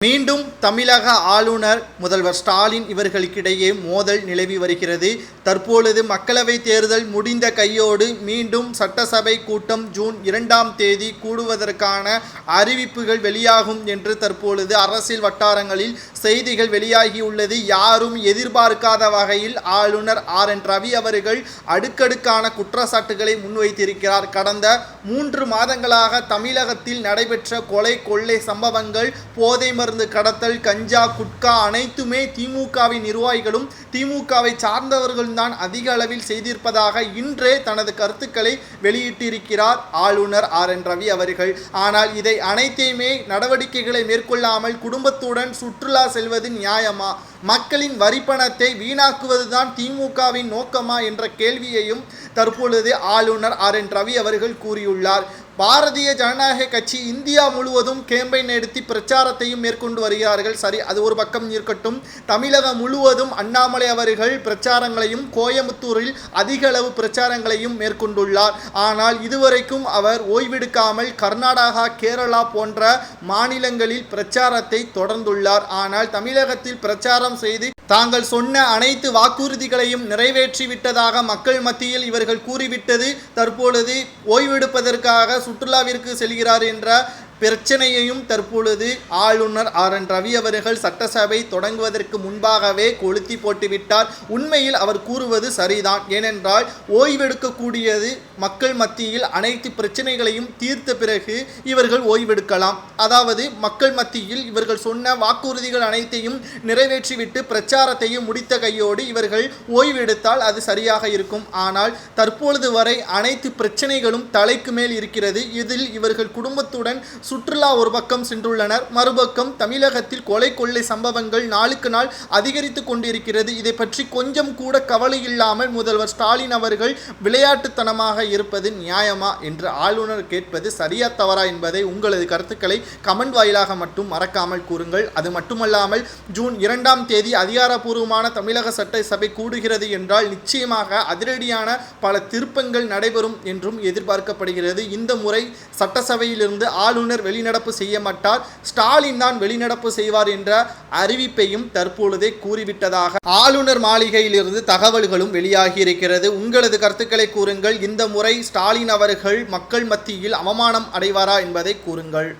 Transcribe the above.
Me மீண்டும் தமிழக ஆளுநர் முதல்வர் ஸ்டாலின் இவர்களுக்கிடையே மோதல் நிலவி வருகிறது. தற்பொழுது மக்களவைத் தேர்தல் முடிந்த கையோடு மீண்டும் சட்டசபை கூட்டம் ஜூன் இரண்டாம் தேதி கூடுவதற்கான அறிவிப்புகள் வெளியாகும் என்று தற்பொழுது அரசியல் வட்டாரங்களில் செய்திகள் வெளியாகியுள்ளது. யாரும் எதிர்பார்க்காத வகையில் ஆளுநர் ஆர் என் ரவி அவர்கள் அடுக்கடுக்கான குற்றச்சாட்டுகளை முன்வைத்திருக்கிறார். கடந்த மூன்று மாதங்களாக தமிழகத்தில் நடைபெற்ற கொலை கொள்ளை சம்பவங்கள் போதை மருந்து கடத்தல் கஞ்சா குட்கா அனைத்துமே திமுகவின் நிர்வாகிகளும் திமுகவை சார்ந்தவர்களும் தான் அதிக அளவில் செய்திருப்பதாக இன்றே தனது கருத்துக்களை வெளியிட்டிருக்கிறார் ஆளுநர் ஆர் என் ரவி அவர்கள். ஆனால் இதை அனைத்தையுமே நடவடிக்கைகளை மேற்கொள்ளாமல் குடும்பத்துடன் சுற்றுலா செல்வது நியாயமா? மக்களின் வரிப்பணத்தை வீணாக்குவதுதான் திமுகவின் நோக்கமா என்ற கேள்வியையும் தற்பொழுது ஆளுநர் ஆர் என் ரவி அவர்கள் கூறியுள்ளார். பாரதிய ஜனநாயக கட்சி இந்தியா முழுவதும் கேம்பெயின் நடத்தி பிரச்சாரத்தையும் மேற்கொண்டு வருகிறார்கள். சரி அது ஒரு பக்கம் இருக்கட்டும். தமிழகம் முழுவதும் அண்ணாமலை அவர்கள் பிரச்சாரங்களையும் கோயம்புத்தூரில் அதிக அளவு பிரச்சாரங்களையும் மேற்கொண்டுள்ளார். ஆனால் இதுவரைக்கும் அவர் ஓய்வெடுக்காமல் கர்நாடகா கேரளா போன்ற மாநிலங்களில் பிரச்சாரத்தை தொடர்ந்துள்ளார். ஆனால் தமிழகத்தில் பிரச்சாரம் செய்து தாங்கள் சொன்ன அனைத்து வாக்குறுதிகளையும் நிறைவேற்றி விட்டதாக மக்கள் மத்தியில் இவர்கள் கூறிவிட்டது தற்பொழுது ஓய்வெடுப்பதற்காக சுற்றுலாவிற்கு செல்கிறார் என்ற பிரச்சனையையும் தற்பொழுது ஆளுநர் ஆர். என். ரவி அவர்கள் சட்டசபை தொடங்குவதற்கு முன்பாகவே கொளுத்தி போட்டுவிட்டார். உண்மையில் அவர் கூறுவது சரிதான். ஏனென்றால் ஓய்வெடுக்கக்கூடியது மக்கள் மத்தியில் அனைத்து பிரச்சனைகளையும் தீர்த்த பிறகு இவர்கள் ஓய்வெடுக்கலாம். அதாவது மக்கள் மத்தியில் இவர்கள் சொன்ன வாக்குறுதிகள் அனைத்தையும் நிறைவேற்றிவிட்டு பிரச்சாரத்தையும் முடித்த கையோடு இவர்கள் ஓய்வெடுத்தால் அது சரியாக இருக்கும். ஆனால் தற்பொழுது வரை அனைத்து பிரச்சனைகளும் தலைக்கு மேல் இருக்கிறது. இதில் இவர்கள் குடும்பத்துடன் சுற்றுலா ஒரு பக்கம் சென்றுள்ளனர். மறுபக்கம் தமிழகத்தில் கொலை கொள்ளை சம்பவங்கள் நாளுக்கு நாள் அதிகரித்து கொண்டிருக்கிறது. இதை பற்றி கொஞ்சம் கூட கவலை இல்லாமல் முதல்வர் ஸ்டாலின் அவர்கள் விளையாட்டுத்தனமாக இருப்பது நியாயமா என்று ஆளுநர் கேட்பது சரியா தவறா என்பதை உங்களது கருத்துக்களை கமெண்ட் வாயிலாக மட்டும் மறக்காமல் கூறுங்கள். அது மட்டுமல்லாமல் ஜூன் இரண்டாம் தேதி அதிகாரப்பூர்வமான தமிழக சட்டசபை கூடுகிறது என்றால் நிச்சயமாக அதிரடியான பல திருப்பங்கள் நடைபெறும் என்றும் எதிர்பார்க்கப்படுகிறது. இந்த முறை சட்டசபையிலிருந்து ஆளுநர் வெளிநடப்பு செய்ய மாட்டார். ஸ்டாலின் தான் வெளிநடப்பு செய்வார் என்ற அறிவிப்பையும் தற்பொழுதே கூறிவிட்டதாக ஆளுநர் மாளிகையிலிருந்து தகவல்களும் வெளியாகி இருக்கிறது. உங்களது கருத்துக்களை கூறுங்கள். இந்த முறை ஸ்டாலின் அவர்கள் மக்கள் மத்தியில் அவமானம் அடைவாரா என்பதை கூறுங்கள்.